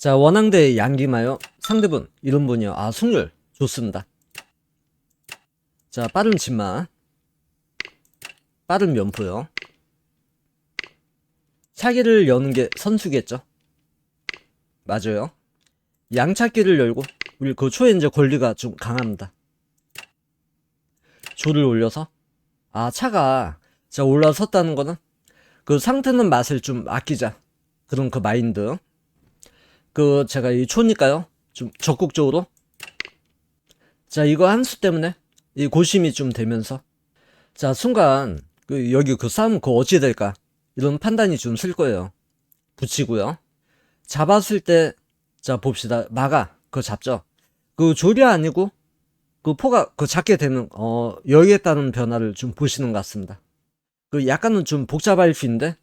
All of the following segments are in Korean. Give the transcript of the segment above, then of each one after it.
자, 원앙대 양기마요. 상대분, 이런 분이요. 아, 승률. 좋습니다. 자, 빠른 치마. 빠른 면포요. 차기를 여는 게 선수겠죠? 맞아요. 양차기를 열고, 우리 그 초에 이제 권리가 좀 강합니다. 조를 올려서, 아, 차가, 자, 올라섰다는 거는, 그 상태는 맛을 좀 아끼자. 그런 그 마인드. 그, 제가 이 초니까요. 좀 적극적으로. 자, 이거 한 수 때문에, 이 고심이 좀 되면서, 자, 순간, 그, 여기 그 싸움 그 어찌 될까? 이런 판단이 좀 쓸 거예요. 붙이고요. 잡았을 때, 자, 봅시다. 막아. 그거 잡죠? 그 조리 아니고, 그 포가 그 작게 되는, 어, 여기에 따른 변화를 좀 보시는 것 같습니다. 그 약간은 좀 복잡할 수 있는데,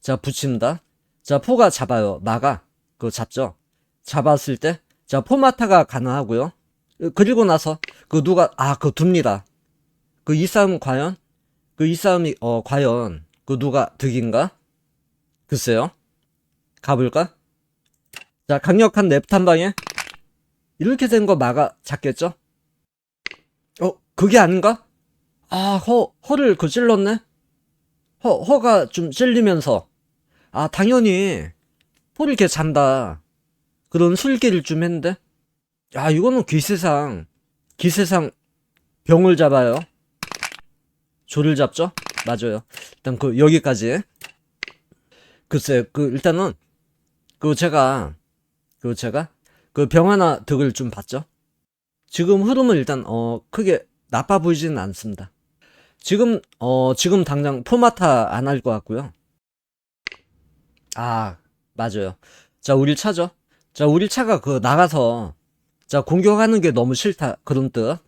자, 붙입니다. 자, 포가 잡아요. 막아. 그거 잡죠? 잡았을 때, 자, 포마타가 가능하고요. 그리고 나서, 그 누가, 아, 그 둡니다. 그 이 싸움 과연? 그 이 싸움이, 어, 과연, 그 누가 득인가? 글쎄요. 가볼까? 자, 강력한 랩 탐방에, 이렇게 된 거 막아 잡겠죠? 어, 그게 아닌가? 아, 허, 허를 그 찔렀네? 허, 허가 좀 찔리면서, 아, 당연히, 포를 이렇게 잔다. 그런 술기를 좀 했는데, 야, 이거는 기세상, 기세상 병을 잡아요. 조를 잡죠? 맞아요. 일단 그, 여기까지. 글쎄, 그, 일단은, 그, 제가, 그, 제가, 그 병 하나 득을 좀 봤죠? 지금 흐름은 일단, 어, 크게 나빠 보이지는 않습니다. 지금, 어, 지금 당장 포마타 안 할 것 같고요. 아, 맞아요. 자, 우리 차죠? 자, 우리 차가 그 나가서, 자, 공격하는 게 너무 싫다. 그런 뜻.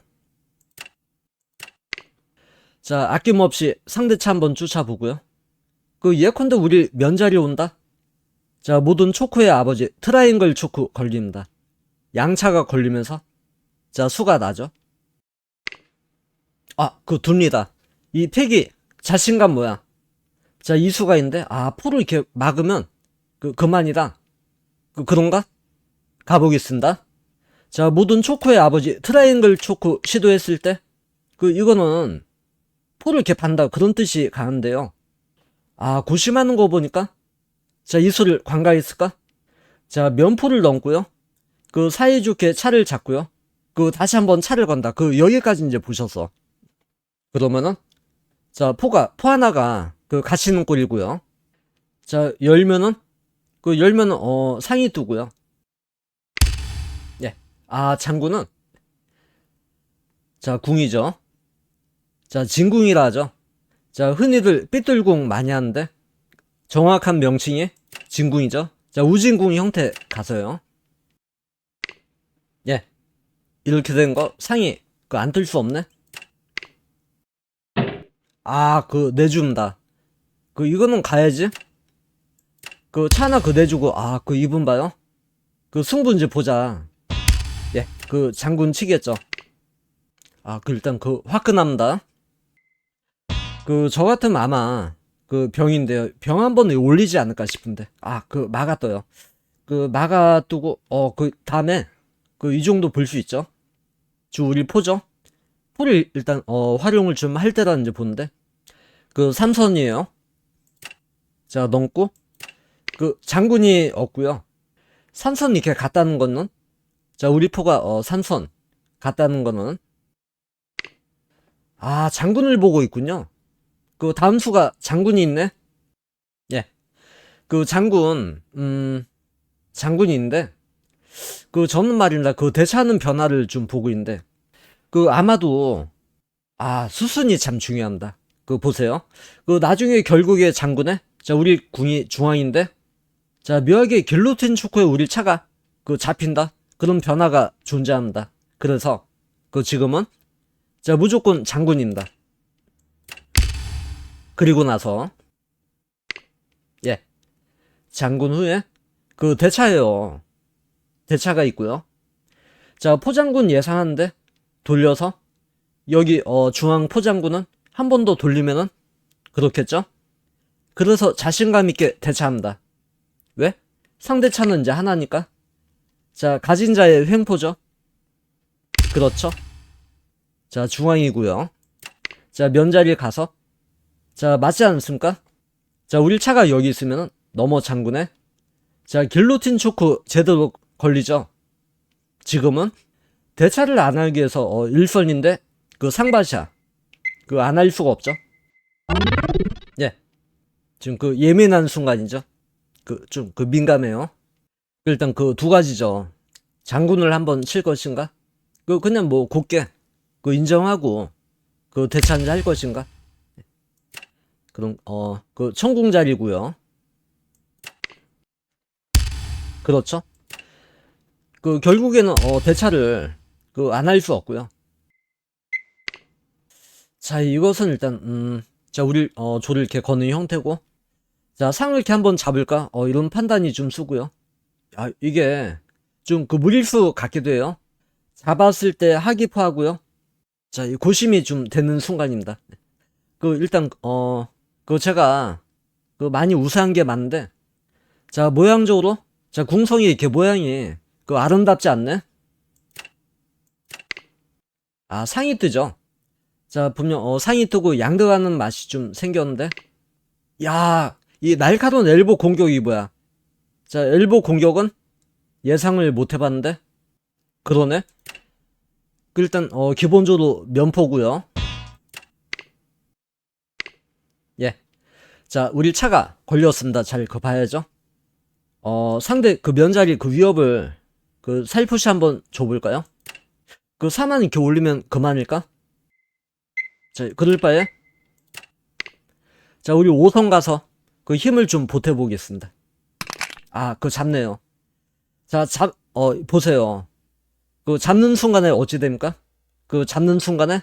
자, 아낌없이 상대 차 한번 쫓아보고요. 그 예컨대 우리 면자리 온다? 자, 모든 초코의 아버지, 트라이앵글 초코 걸립니다. 양차가 걸리면서, 자, 수가 나죠? 아, 그 둡니다. 이 팩이 자신감 뭐야? 자, 이 수가 있는데, 아, 포를 이렇게 막으면, 그, 그만이다. 그, 그런가? 가보겠습니다. 자, 모든 초코의 아버지, 트라이앵글 초코 시도했을 때, 그, 이거는, 포를 이렇게 판다. 그런 뜻이 가는데요. 아, 고심하는 거 보니까, 자, 이 수를 관가했을까? 자, 면포를 넘고요. 그, 사이좋게 차를 잡고요. 그, 다시 한번 차를 건다. 그, 여기까지 이제 보셔서. 그러면은, 자, 포가, 포 하나가, 그, 갇히는 꼴이고요. 자, 열면은, 그, 열면은, 어, 상이 두고요. 예. 아, 장구는, 자, 궁이죠. 자, 진궁이라 하죠. 자, 흔히들 삐뚤궁 많이 하는데, 정확한 명칭이 진궁이죠. 자, 우진궁 형태 가서요. 예. 이렇게 된 거, 상이, 그, 안 뜰 수 없네? 아, 그, 내줍니다. 그, 이거는 가야지. 그, 차 하나 그 내주고, 아, 그, 이분 봐요? 그, 승부 이제 보자. 예, 그, 장군 치겠죠. 아, 그, 일단 그, 화끈합니다. 그, 저 같으면 아마, 그, 병인데요. 병 한 번에 올리지 않을까 싶은데. 아, 그, 막아 떠요. 그, 막아 두고, 어, 그, 다음에, 그, 이 정도 볼 수 있죠. 주 우리 포죠? 포를 일단, 어, 활용을 좀 할 때라 이제 보는데. 그, 삼선이에요. 자, 넘고, 그, 장군이 없고요 삼선 이렇게 갔다는 거는, 자, 우리 포가, 어, 삼선 갔다는 거는, 아, 장군을 보고 있군요. 그, 다음 수가 장군이 있네? 예. 그, 장군, 음, 장군이 있는데, 그, 저는 말입니다. 그, 대처하는 변화를 좀 보고 있는데, 그, 아마도, 아, 수순이 참 중요합니다. 그, 보세요. 그, 나중에 결국에 장군에, 자, 우리 궁이 중앙인데, 자, 묘하게 길로틴 초코에 우리 차가, 그, 잡힌다? 그런 변화가 존재합니다. 그래서, 그, 지금은, 자, 무조건 장군입니다. 그리고 나서, 예. 장군 후에, 그, 대차예요. 대차가 있고요. 자, 포장군 예상하는데, 돌려서, 여기, 어, 중앙 포장군은 한 번 더 돌리면은, 그렇겠죠? 그래서 자신감 있게 대차합니다. 왜? 상대 차는 이제 하나니까. 자, 가진 자의 횡포죠. 그렇죠. 자, 중앙이고요. 자, 면자리에 가서. 자, 맞지 않습니까? 자, 우리 차가 여기 있으면 넘어 장군에. 자, 길로틴 초크 제대로 걸리죠. 지금은 대차를 안 하기 위해서 어, 일선인데 그 상바샤 그 안 할 수가 없죠. 예. 지금 그 예민한 순간이죠. 그 좀 그 민감해요. 일단 그 두 가지죠. 장군을 한번 칠 것인가? 그 그냥 뭐 곱게 그 인정하고 그 대찬을 할 것인가? 그럼 어 그 천궁 자리고요. 그렇죠. 그 결국에는 어 대차를 그 안 할 수 없고요. 자 이것은 일단 음 자 우리 어 조를 이렇게 거는 형태고 자 상을 이렇게 한번 잡을까 어 이런 판단이 좀 쓰고요. 아 이게 좀 그 무릴수 같기도 해요. 잡았을 때 하기포하고요. 자, 이 고심이 좀 되는 순간입니다. 그 일단 어 그 제가 그 많이 우세한 게 맞는데 자 모양적으로 자 궁성이 이렇게 모양이 그 아름답지 않네. 아 상이 뜨죠. 자 분명 어 상이 뜨고 양득하는 맛이 좀 생겼는데 야 이 날카로운 엘보 공격이 뭐야? 자 엘보 공격은 예상을 못 해봤는데 그러네. 그 일단 어 기본적으로 면포고요. 예. 자, 우리 차가 걸렸습니다. 잘 그 봐야죠. 어, 상대 그 면자리 그 위협을 그 살포시 한번 줘볼까요? 그 사만 이렇게 올리면 그만일까? 자, 그럴 바에 자, 우리 5선 가서 그 힘을 좀 보태보겠습니다. 아, 그거 잡네요. 자, 잡, 어, 보세요. 그 잡는 순간에 어찌 됩니까? 그 잡는 순간에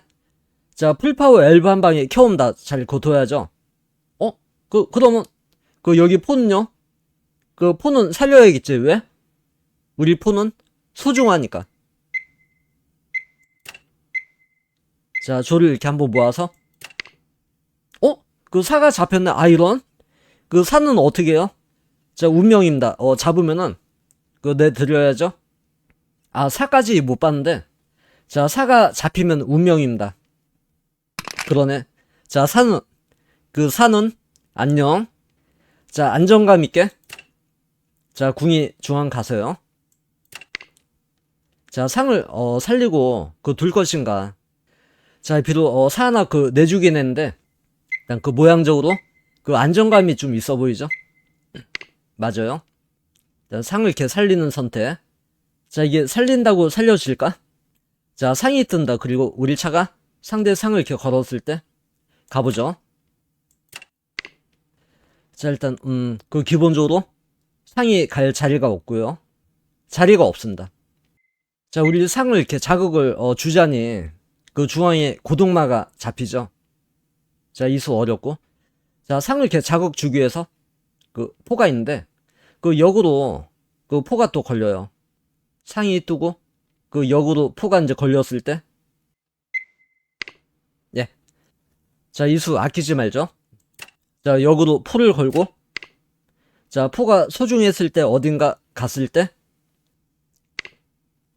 자 풀파워 엘브 한 방에 켜온다 잘 고토야죠. 어? 그 그러면 그 여기 폰은요? 그 폰은 살려야겠지 왜? 우리 폰은 소중하니까. 자 조를 이렇게 한번 모아서 어? 그 사가 잡혔네 아 이런? 그 사는 어떻게 해요? 자 운명입니다. 어 잡으면은 그내 드려야죠. 아, 사까지 못 봤는데. 자, 사가 잡히면 운명입니다. 그러네. 자, 사는, 그 사는, 안녕. 자, 안정감 있게. 자, 궁이 중앙 가서요. 자, 상을, 어, 살리고, 그 둘 것인가. 자, 비록, 어, 사 하나 그 내주긴 했는데, 일단 그 모양적으로, 그 안정감이 좀 있어 보이죠? 맞아요. 자, 상을 이렇게 살리는 선택. 자, 이게 살린다고 살려질까? 자, 상이 뜬다. 그리고 우리 차가 상대 상을 이렇게 걸었을 때 가보죠. 자, 일단 음, 그 기본적으로 상이 갈 자리가 없고요. 자리가 없습니다. 자, 우리 상을 이렇게 자극을 어, 주자니 그 중앙에 고동마가 잡히죠. 자, 이수 어렵고. 자, 상을 이렇게 자극 주기 위해서 그 포가 있는데 그 역으로 그 포가 또 걸려요. 상이 뜨고 그 역으로 포가 이제 걸렸을 때 예. 자, 이 수 아끼지 말죠. 자, 역으로 포를 걸고 자, 포가 소중했을 때 어딘가 갔을 때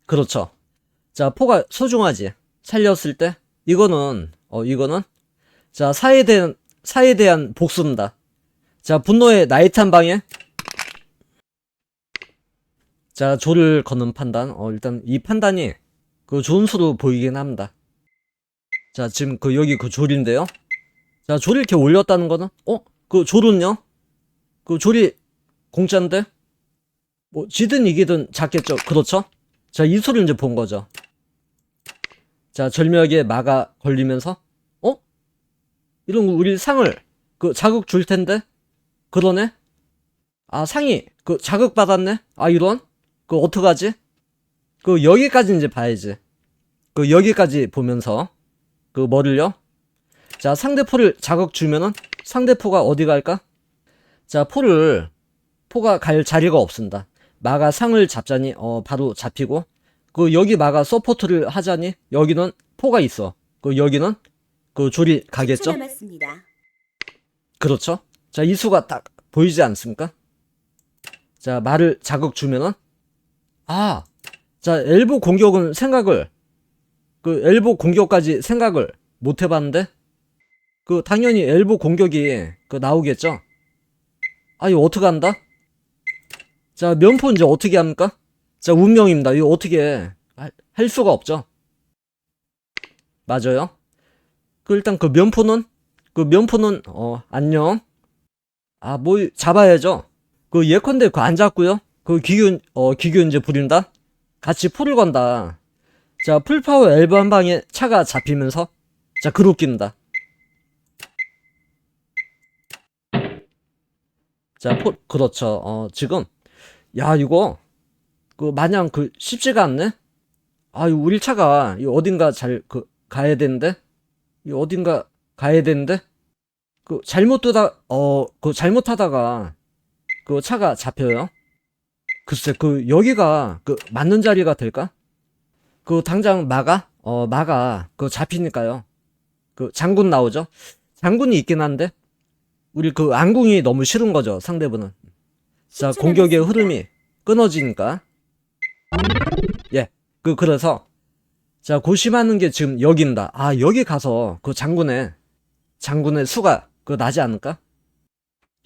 그렇죠. 자, 포가 소중하지. 살렸을 때 이거는 어 이거는 자, 사에 대한 사에 대한 복수입니다. 자, 분노의 나이탄 방에 자, 조를 거는 판단. 어, 일단 이 판단이 그 좋은 수로 보이긴 합니다. 자, 지금 그 여기 그 조리인데요. 자, 조를 이렇게 올렸다는 거는 어? 그 조는요? 그 조리 공짜인데? 뭐 지든 이기든 작겠죠. 그렇죠? 자, 이 수를 이제 본 거죠. 자, 절벽에 마가 걸리면서 어? 이런 거 우리 상을 그 자극 줄 텐데? 그러네? 아, 상이 그 자극 받았네? 아, 이런? 그 어떡하지? 그 여기까지 이제 봐야지. 그 여기까지 보면서 그 뭐를요? 자 상대 포를 자극 주면은 상대 포가 어디 갈까? 자 포를 포가 갈 자리가 없습니다. 마가 상을 잡자니 어 바로 잡히고 그 여기 마가 서포트를 하자니 여기는 포가 있어. 그 여기는 그 조리 가겠죠? 남았습니다. 그렇죠? 자, 이 수가 딱 보이지 않습니까? 자, 말을 자극 주면은, 아, 자, 엘보 공격은 생각을, 그 엘보 공격까지 생각을 못 해봤는데, 그 당연히 엘보 공격이 그 나오겠죠? 아, 이거 어떡한다? 자, 면포 이제 어떻게 합니까? 자, 운명입니다. 이거 어떻게 할, 할 수가 없죠? 맞아요. 그 일단 그 면포는 그 면포는 어 안녕. 아 뭐 잡아야죠. 그 예컨대 그 안 잡고요. 그 기교 어 기교 이제 부린다. 같이 풀을 건다. 자 풀파워 엘브 한 방에 차가 잡히면서 자 그룹 낀다. 자 포, 그렇죠. 어 지금 야 이거 그 마냥 그 쉽지가 않네. 아, 이 우리 차가 이 어딘가 잘 그 가야 되는데 이 어딘가 가야 되는데 그 잘못 두다 어그 잘못하다가 그 차가 잡혀요. 글쎄 그 여기가 그 맞는 자리가 될까? 그 당장 막아 어 막아 그 잡히니까요. 그 장군 나오죠. 장군이 있긴 한데 우리 그 안궁이 너무 싫은 거죠 상대분은. 자 10초 공격의. 흐름이 끊어지니까 예 그 그래서 자 고심하는 게 지금 여기입니다. 아 여기 가서 그 장군의 장군의 수가 그 나지 않을까?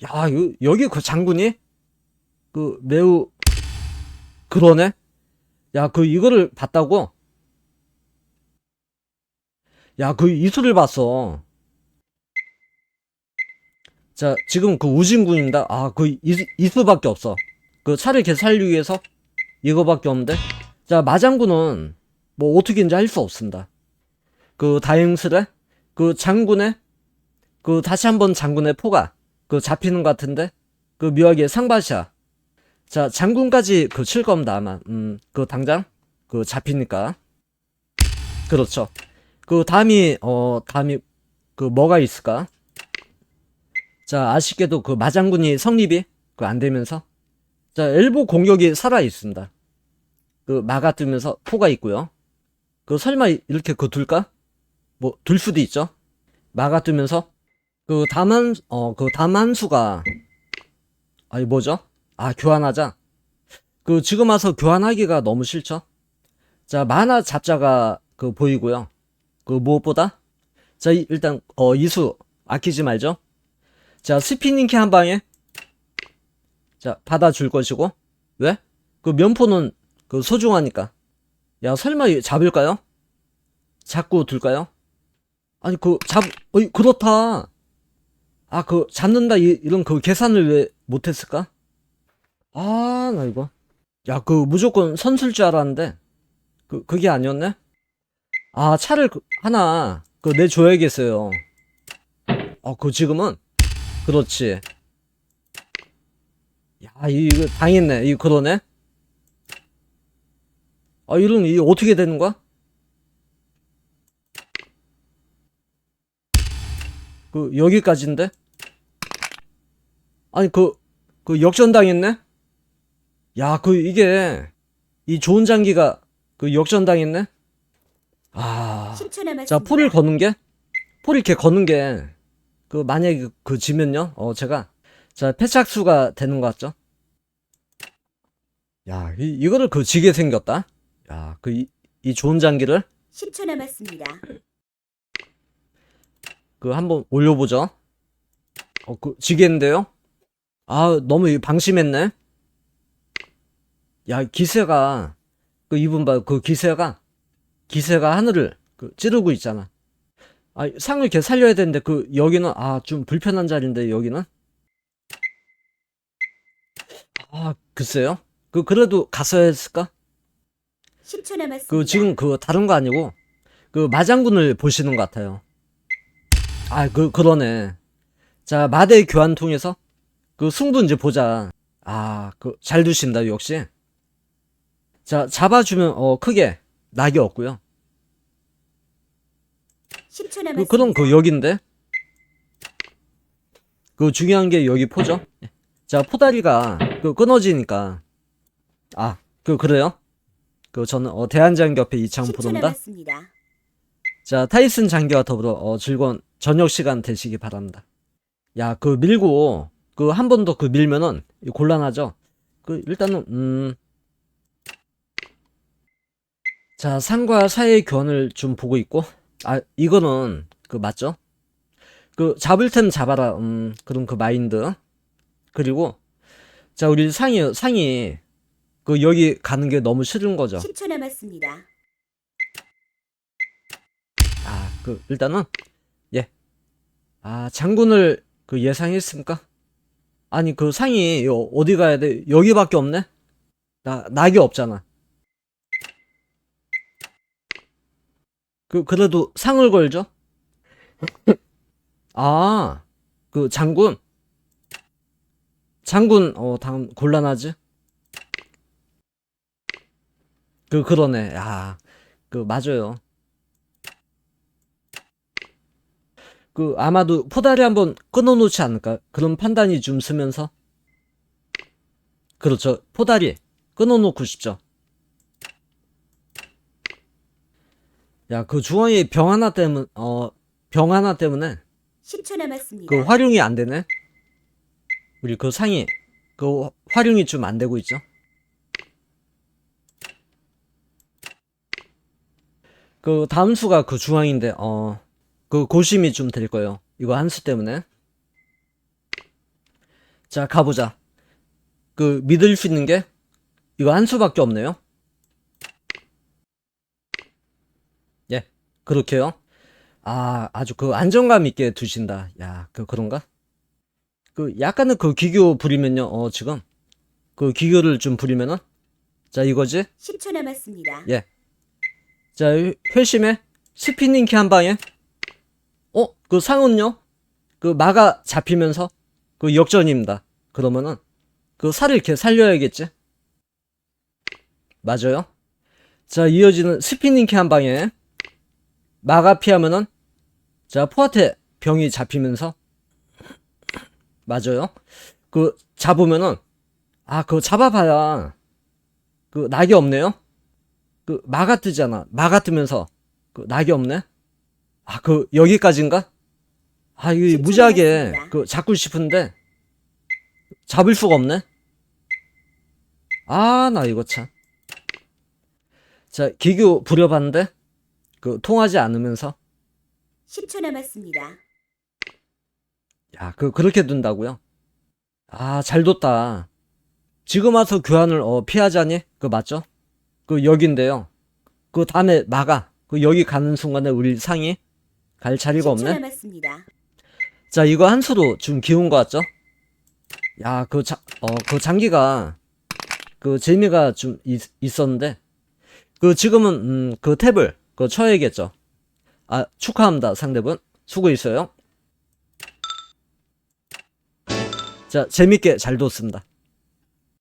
야 요, 여기 그 장군이? 그 매우 그러네? 야 그 이거를 봤다고? 야 그 이수를 봤어. 자 지금 그 우진군입니다. 아 그 이수밖에 없어. 그 차를 계속 살리기 위해서? 이거밖에 없는데? 자 마장군은 뭐 어떻게인지 할수 없습니다. 그 다행스레 그 장군의 그 다시 한번 장군의 포가 그 잡히는 것 같은데 그 묘하게 상바시아. 자 장군까지 그 칠 겁니다 아마. 음그 당장 그 잡히니까. 그렇죠. 그 다음이 어 다음이 그 뭐가 있을까? 자 아쉽게도 그 마장군이 성립이 그 안 되면서 자, 엘보 공격이 살아 있습니다. 그 막아뜨면서 포가 있고요. 그 설마 이렇게 그 둘까? 뭐 둘 수도 있죠. 막아뜨면서 그 담한 어그 담한수가 아니 뭐죠? 아 교환하자. 그 지금 와서 교환하기가 너무 싫죠. 자 만화 잡자가 그 보이고요. 그 무엇보다 자 이- 일단 어 이수 아끼지 말죠. 자 스피닝 키 한 방에 자, 받아줄 것이고, 왜? 그 면포는 그 소중하니까. 야, 설마 이 잡을까요? 잡고 둘까요? 아니, 그, 잡, 어이, 그렇다. 아, 그, 잡는다, 이, 이런 그 계산을 왜 못했을까? 아, 나 이거. 야, 그, 무조건 선술 줄 알았는데, 그, 그게 아니었네? 아, 차를 그- 하나, 그, 내줘야겠어요. 어, 그, 지금은? 그렇지. 야, 이거 당했네. 이거 그러네. 아, 이런 이 어떻게 되는 거야? 그 여기까지인데? 아니 그 그 역전 당했네? 야, 그 이게 이 좋은 장기가 그 역전 당했네? 아. 10초 남았습니다. 자, 풀을 거는 게, 풀 이렇게 거는 게, 그, 만약에 그, 그 지면요, 어, 제가, 자, 패착수가 되는 것 같죠? 야, 이, 이거를 그 지게 생겼다? 야, 그, 이, 이 좋은 장기를, 10초 남았습니다. 그, 한번 올려보죠. 어, 그, 지겠는데요? 아, 너무 이 방심했네? 야, 기세가, 그, 이분 봐, 그 기세가, 기세가 하늘을, 그, 찌르고 있잖아. 아, 상을 이렇게 살려야 되는데, 그, 여기는, 아, 좀 불편한 자리인데, 여기는? 아, 글쎄요? 그, 그래도 갔어야 했을까? 10초 남았습니다. 그, 지금 그, 다른 거 아니고, 그, 마장군을 보시는 것 같아요. 아, 그, 그러네. 자, 마대 교환 통해서, 그, 승부 이제 보자. 아, 그, 잘 두신다, 역시. 자, 잡아주면, 어, 크게, 낙이 없고요 10초 그, 남았습니다. 그럼 그 여긴데? 그 중요한 게 여기 포죠? 자, 포다리가 그 끊어지니까. 아, 그, 그래요? 그, 저는, 어, 대한장기협회 이창 10초 프로입니다. 남았습니다. 자, 타이슨 장기와 더불어, 어, 즐거운 저녁 시간 되시기 바랍니다. 야, 그 밀고, 그 한 번 더 그 밀면은 이 곤란하죠? 그 일단은 음. 자, 상과 사의 교환을 좀 보고 있고 아, 이거는 그 맞죠? 그 잡을 템 잡아라. 음, 그런 그 마인드. 그리고 자, 우리 상이 상이 그 여기 가는 게 너무 싫은 거죠. 10초 남았습니다. 아, 그 일단은 예. 아, 장군을 그 예상했습니까? 아니, 그 상이 요- 어디 가야 돼? 여기밖에 없네? 나 낙이 없잖아. 그 그래도 상을 걸죠? 아, 그 장군. 장군 어 다음 곤란하지? 그 그러네. 야. 그 맞아요. 그 아마도 포다리 한번 끊어놓지 않을까 그런 판단이 좀 쓰면서 그렇죠 포다리 끊어놓고 싶죠 야 그 중앙에 병 하나 때문 어병 하나 때문에 10초 남았습니다. 그 활용이 안 되네 우리 그 상이 그 활용이 좀 안 되고 있죠 그 다음 수가 그 중앙인데 어 그 고심이 좀 될 거예요. 이거 한 수 때문에. 자, 가보자. 그 믿을 수 있는 게 이거 한 수밖에 없네요. 예, 그렇게요. 아, 아주 그 안정감 있게 두신다. 야, 그 그런가? 그 약간은 그 기교 부리면요. 어, 지금 그 기교를 좀 부리면은 자, 이거지? 10초 남았습니다. 예. 자, 회- 회심에 스피닝 키 한 방에 어, 그 상은요? 그 마가 잡히면서 그 역전입니다. 그러면은 그 살을 이렇게 살려야겠지? 맞아요? 자, 이어지는 스피닝 키 한 방에 마가 피하면은 자, 포한테 병이 잡히면서 맞아요? 그 잡으면은 아, 그거 잡아봐야 그 낙이 없네요? 그 마가 뜨잖아. 마가 뜨면서 그 낙이 없네. 아, 그 여기까지인가? 아, 이거 신청을 무지하게. 그 잡고 싶은데 잡을 수가 없네. 아, 나 이거 참. 자, 기교 부려봤는데 그 통하지 않으면서 10초 남았습니다. 야, 그 그렇게 둔다고요? 아, 잘 뒀다. 지금 와서 교환을 어, 피하자니? 그 맞죠? 그 여긴데요. 그 다음에 막아. 그 여기 가는 순간에 우리 상이 갈 자리가 10초 없네. 남았습니다. 자, 이거 한 수도 좀 기운 것 같죠? 야, 그 자, 어, 그 장기가 그 재미가 좀 있, 있었는데 그 지금은 음, 그 탭을 그 쳐야겠죠. 아, 축하합니다, 상대분. 수고했어요. 자, 재밌게 잘 뒀습니다.